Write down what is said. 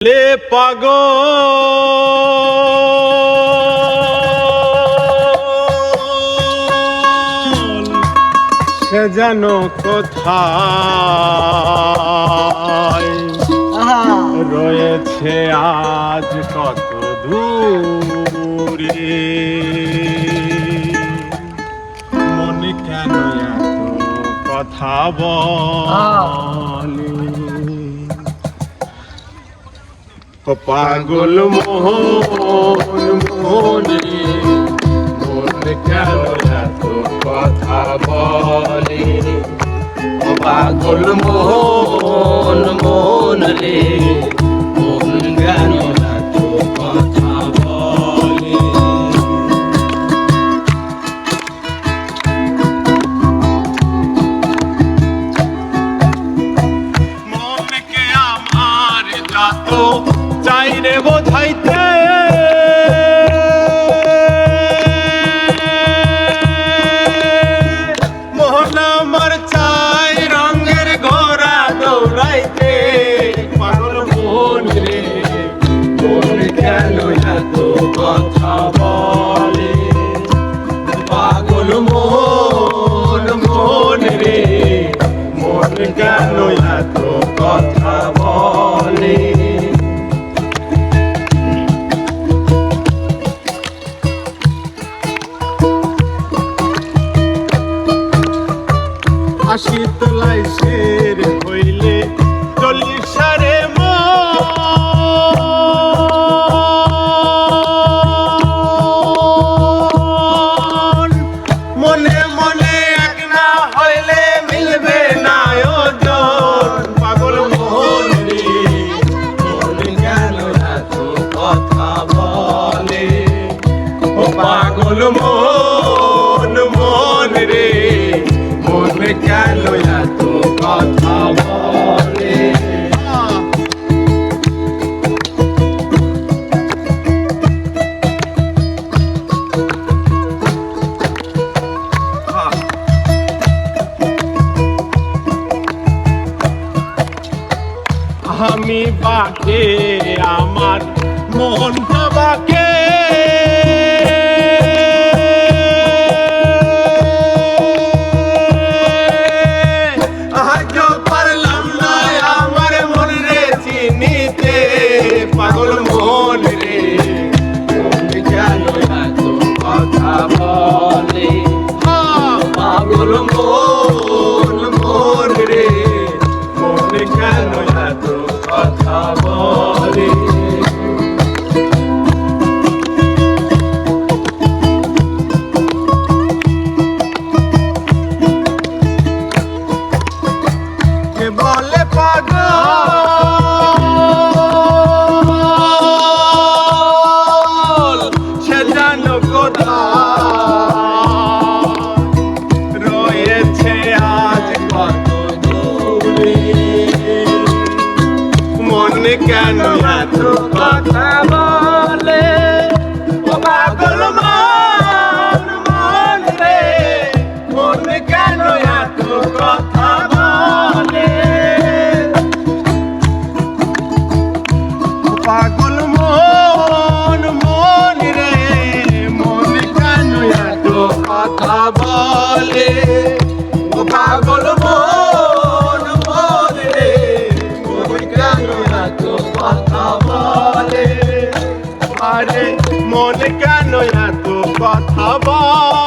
লে পাগ সে যেন কোথায়? রয়েছে আজ কত দূরে। মনে কেন এত কথা বলে? পাগল মোহন মোহনে মন কেন এত কথা বলে? পাগল মোহন মোহন রে মন জ্ঞান মন কেন পাগল মন মন রে। মন কেন এত কথা বলে আমি বাকে আমার মনটা বাকে। কথা এত কথা বলে ও পাগল মন মন রে, মনে কেন এত কথা বলে পাগল মন মন রে, মন পাগল মন আরে মন কেন এত কথা বলে?